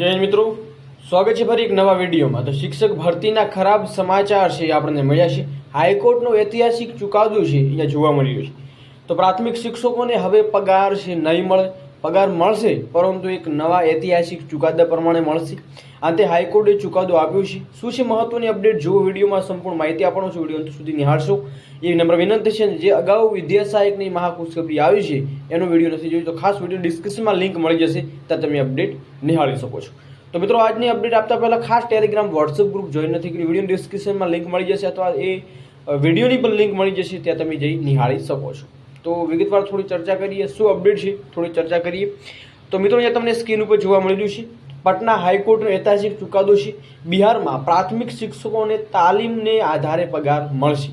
જય મિત્રો. સ્વાગત છે ફરી એક નવા વિડીયોમાં. તો શિક્ષક ભરતીના ખરાબ સમાચાર છે આપણને મળ્યા છે. હાઈકોર્ટનો ઐતિહાસિક ચુકાદો છે અહીંયા જોવા મળ્યો છે. તો પ્રાથમિક શિક્ષકોને હવે પગાર છે નહીં મળે. પગાર મળશે, પરંતુ એક નવા ઐતિહાસિક ચુકાદા પ્રમાણે મળશે. અંતે હાઈકોર્ટે ચુકાદો આપ્યો છે. શું છે મહત્વની અપડેટ? જો વિડીયોમાં સંપૂર્ણ માહિતી આપવાનો છું. વીડિયો અંત સુધી નિહાળશો. એ નંબર વિનંતી છે જે અગાઉ વિદ્યા સહાયકની મહાખુશખબરી આવી છે, એનો વીડિયો નથી જોયો તો ખાસ વીડિયો ડિસ્ક્રિપ્શનમાં લિંક મળી જશે. ત્યાં તમે અપડેટ નિહાળી શકો છો. તો મિત્રો, આજની અપડેટ આપતા પહેલાં ખાસ ટેલિગ્રામ વોટ્સઅપ ગ્રુપ જોઈન નથી કર્યું. વીડિયો ડિસ્ક્રિપ્શનમાં લિંક મળી જશે અથવા એ વિડીયોની પણ લિંક મળી જશે, ત્યાં તમે જઈ નિહાળી શકો છો. તો વિગતવાર થોડી ચર્ચા કરીએ, શું અપડેટ છે થોડી ચર્ચા કરીએ. તો મિત્રો, અહીંયા તમને સ્ક્રીન ઉપર જોવા મળી રહ્યું છે. પટના હાઈકોર્ટનો ઐતિહાસિક ચુકાદો છે. બિહારમાં પ્રાથમિક શિક્ષકોને તાલીમને આધારે પગાર મળશે.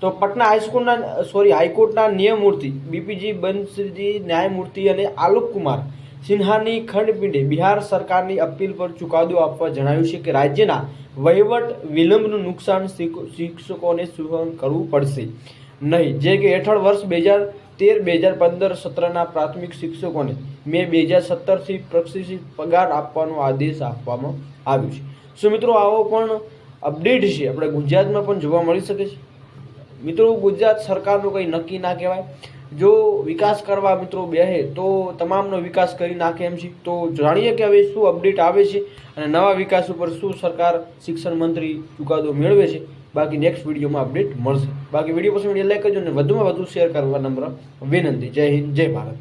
તો પટના હાઈસ્કૂલના, સોરી, હાઈકોર્ટના ન્યાયમૂર્તિ બીપીજી બંસજી ન્યાયમૂર્તિ અને આલોક કુમાર સિન્હાની ખંડપીઠે બિહાર સરકારની અપીલ પર ચુકાદો આપવા જણાવ્યું છે કે રાજ્યના વહીવટ વિલંબનું નુકસાન શિક્ષકોને સહન કરવું પડશે. નહીં. જે કે હેઠળ વર્ષ બે હજાર તેર, બે હજાર પંદર સત્રના પ્રાથમિક શિક્ષકોને મે બે હજાર સત્તરથી પ્રશિક્ષિત પગાર આપવાનો આદેશ આપવામાં આવ્યો છે. શું મિત્રો આવો પણ અપડેટ છે? આપણે ગુજરાતમાં પણ જોવા મળી શકે છે. મિત્રો, ગુજરાત સરકારનું કંઈ નક્કી ના કહેવાય. જો વિકાસ કરવા મિત્રો બેહે તો તમામનો વિકાસ કરી નાખે એમ છે. તો જાણીએ કે હવે શું અપડેટ આવે છે અને નવા વિકાસ ઉપર શું સરકાર શિક્ષણ મંત્રી ચુકાદો મેળવે છે. બાકી નેક્સ્ટ વિડીયોમાં અપડેટ મળશે. બાકી વીડિયો પસંદ લાઈક કરજો અને વધુમાં વધુ શેર કરવા નમ્ર વિનંતી. જય હિન્દ, જય ભારત.